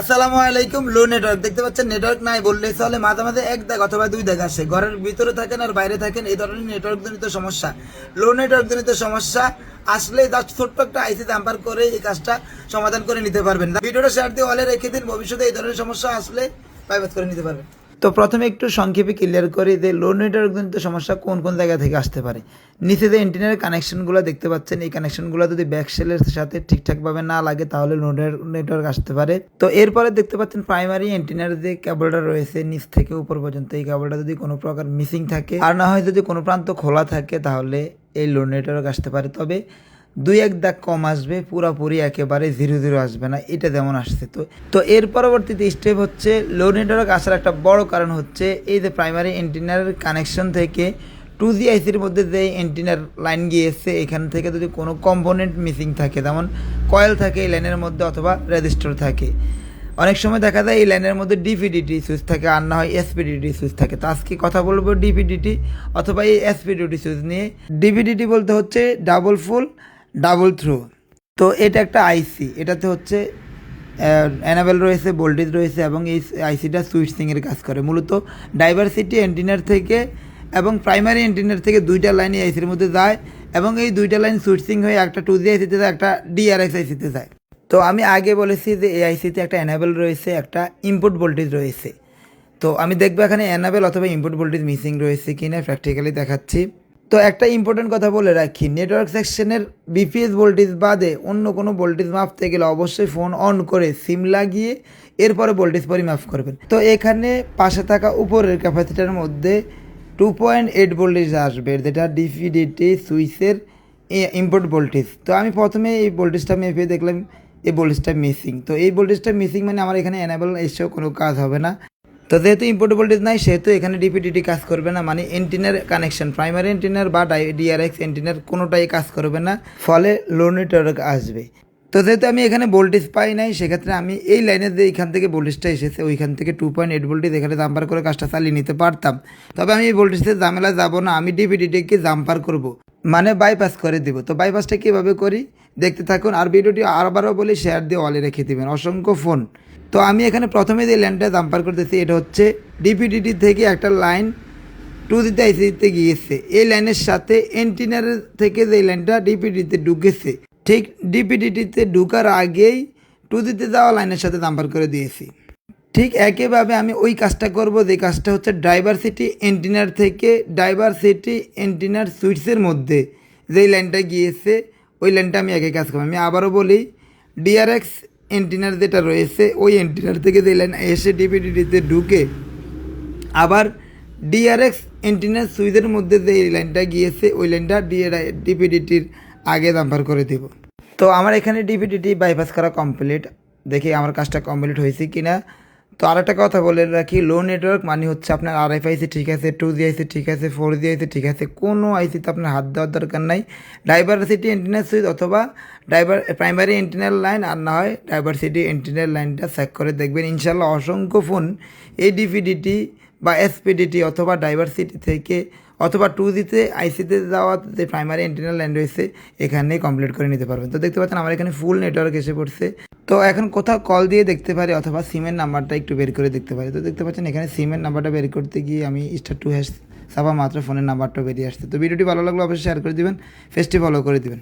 আসসালামু আলাইকুম, লো নেটওয়ার্ক। দেখতে পাচ্ছেন, নেটওয়ার্ক নাই বললে চলে। মাঝে মাঝে এক দেখ অথবা দুই দেখ আসে। ঘরের ভিতরে থাকেন আর বাইরে থাকেন, এই ধরনের নেটওয়ার্ক জনিত সমস্যা। লো নেটওয়ার্ক জনিত সমস্যা আসলে জাস্ট ছোট্ট একটা আইসি জাম্পার করে এই কাজটা সমাধান করে নিতে পারবেন। ভিডিওটা শেয়ার দিয়ে অলে রেখে দিন। ভবিষ্যতে এই ধরনের সমস্যা আসলে বাইপাস করে নিতে পারবেন। তো প্রথমে একটু সংক্ষেপে ক্লিয়ার করি যে লো নেটওয়ার্ক জনিত সমস্যা কোন কোন জায়গা থেকে আসতে পারে। নিচে যে ইন্টারনেট কানেকশনগুলো দেখতে পাচ্ছেন, এই কানেকশনগুলো যদি ব্যাকসেলের সাথে ঠিকঠাকভাবে না লাগে, তাহলে লো নেটওয়ার্ক আসতে পারে। তো এরপরে দেখতে পাচ্ছেন প্রাইমারি এন্টিনার যে কেবলটা রয়েছে, নিচ থেকে উপর পর্যন্ত এই কেবলটা যদি কোনো প্রকার মিসিং থাকে, আর না হয় যদি কোনো প্রান্ত খোলা থাকে, তাহলে এই লো নেটওয়ার্ক আসতে পারে। তবে দুই এক দাগ কম আসবে, পুরোপুরি একেবারে জিরো জিরো আসবে না, এটা যেমন আসছে তো। তো এর পরবর্তীতে স্টেপ হচ্ছে লো নেটওয়ার্ক আসার একটা বড় কারণ হচ্ছে, এই যে প্রাইমারি এন্টিনার কানেকশন থেকে টু জি আইসির মধ্যে যে এন্টিনার লাইন গিয়েছে, এখান থেকে যদি কোনো কম্পোনেন্ট মিসিং থাকে, যেমন কয়েল থাকে এই লাইনের মধ্যে অথবা রেজিস্টার থাকে। অনেক সময় দেখা যায় এই লাইনের মধ্যে ডিপিডিটি সুইচ থাকে, আর না হয় এসপিডিটি সুইচ থাকে। তো আজকে কথা বলব ডিপিডিটি অথবা এই এসপিডিটি সুইচ নিয়ে। ডিপিডিটি বলতে হচ্ছে ডাবল ফুল ডাবল থ্রো। তো এটা একটা আইসি এটাতে হচ্ছে অ্যানাবেল রয়েছে ভোল্টেজ রয়েছে এবং এই আইসিটা সুইচিংয়ের কাজ করে। মূলত ডাইভার্সিটি এন্টিনার থেকে এবং প্রাইমারি এন্টিনার থেকে দুইটা লাইন এই আইসির মধ্যে যায় এবং এই দুইটা লাইন সুইচিং হয়ে একটা টু জি আইসিতে যায়, একটা ডিআরএক্স আইসিতে যায়। তো আমি আগে বলেছি যে এই আইসিতে একটা অ্যানাবেল রয়েছে, একটা ইনপুট ভোল্টেজ রয়েছে। তো আমি দেখব এখানে অ্যানাবেল অথবা ইনপুট ভোল্টেজ মিসিং রয়েছে কি না প্র্যাকটিক্যালি দেখাচ্ছি। তো একটা ইম্পর্টেন্ট কথা বলে রাখি নেটওয়ার্ক সেকশনের বিপিএস ভোল্টেজ বাদে অন্য কোনো ভোল্টেজ মাপতে গেলে অবশ্যই ফোন অন করে সিম লাগিয়ে এরপরে ভোল্টেজ পরিমাপ করবেন। তো এখানে পাশে থাকা উপরের ক্যাপাসিটার মধ্যে টু পয়েন্ট এইট ভোল্টেজ আসবে, যেটা ডিপিডিটি সুইচের ইম্পোর্ট ভোল্টেজ তো আমি প্রথমে এই ভোল্টেজটা মেপে দেখলাম, এই ভোল্টেজটা মিসিং তো এই ভোল্টেজটা মিসিং মানে আমার এখানে এনাবেল এসেও কোনো কাজ হবে না। তো যেহেতু ইম্পোর্ট ভোল্টেজ নাই, সেহেতু এখানে ডিপিডিটি কাজ করবে না। মানে এন্টিনার কানেকশন প্রাইমারি এন্টিনার বা ডিআরএক্স এন্টিনার কোনোটাই কাজ করবে না। ফলে লো নেটওয়ার্ক আসবে। তো যেহেতু আমি এখানে ভোল্টেজ পাই নাই, সেক্ষেত্রে আমি এই লাইনের যে এইখান থেকে ভোল্টেজটা এসেছে, ওইখান থেকে টু পয়েন্ট এইট ভোল্টেজ এখানে জাম্পার করে কাজটা চালিয়ে নিতে পারতাম। তবে আমি এই ভোল্টেজে ঝামেলা যাব না, আমি ডিপিডিটিকে জাম্পার করব। মানে বাইপাস করে দিব। তো বাইপাসটা কীভাবে করি? দেখতে থাকুন আর ভিডিওটি আরবারও বলি শেয়ার দিয়ে অলে রেখে দেবেন। অসংখ্য ফোন তো আমি এখানে প্রথমে যে লাইনটা দাম্পার করতেছি, এটা হচ্ছে ডিপিডিটি থেকে একটা লাইন টু দিতে আইসিতে গিয়েছে। এই লাইনের সাথে এন্টিনার থেকে যে লাইনটা ডিপিডিতে ঢুকেছে, ঠিক ডিপিডিটিতে ঢুকার আগেই টু দিতে যাওয়া লাইনের সাথে দাম্পার করে দিয়েছি। ঠিক একইভাবে আমি ওই কাজটা করব, যে কাজটা হচ্ছে ডাইভার্সিটি এন্টিনার থেকে ডাইভার্সিটি এন্টিনার সুইটসের মধ্যে যেই লাইনটা গিয়েছে ওই লাইনটা আমি একই কাজ করব। আমি আবারও বলি ডিআরএক্স এন্টিনার যেটা রয়েছে, ওই এন্টিনার থেকে যে লাইন এসে ডিপিডিটিতে ঢুকে, আবার ডিআরএক্স এন্টিনার সুইচের মধ্যে যে লাইনটা গিয়েছে, ওই লাইনটা ডিপিডিটির আগে দাম্পার করে দেব। তো আমার এখানে ডিপিডিটি বাইপাস করা কমপ্লিট দেখি আমার কাজটা কমপ্লিট হয়েছে কি না তো আর একটা কথা বলে রাখি লো নেটওয়ার্ক মানে হচ্ছে আপনার আর এফ আইসি ঠিক আছে টু জি আইসি ঠিক আছে ফোর জি আইসি ঠিক আছে, কোনো আইসিতে আপনার হাত দেওয়ার দরকার নাই। ডাইভার্সিটি এন্টিনার সুইচ অথবা ডাইভার প্রাইমারি এন্টিনার লাইন আর না হয় ডাইভার্সিটি এন্টিনার লাইনটা চেক করে দেখবেন। ইনশাল্লাহ অসংখ্য ফোন এই ডিপিডিটি বা এসপিডিটি অথবা ডাইভার্সিটি থেকে অথবা টু জিতে আইসিতে যাওয়া যে প্রাইমারি ইন্টারনাল লাইন রয়েছে এখানেই কমপ্লিট করে নিতে পারবেন। তো দেখতে পাচ্ছেন, আমার এখানে ফুল নেটওয়ার্ক এসে পড়ছে। তো এখন কোথাও কল দিয়ে দেখতে পারি অথবা সিমের নাম্বারটা একটু বের করে দেখতে পারি। তো দেখতে পাচ্ছেন, এখানে সিমের নাম্বারটা বের করতে গিয়ে আমি স্টার টু হ্যাশ সাবা মাত্র ফোনের নাম্বারটা বেরিয়ে আসছে। তো ভিডিওটি ভালো লাগলে অবশ্যই শেয়ার করে দিবেন ফেসটি ফলো করে দিবেন।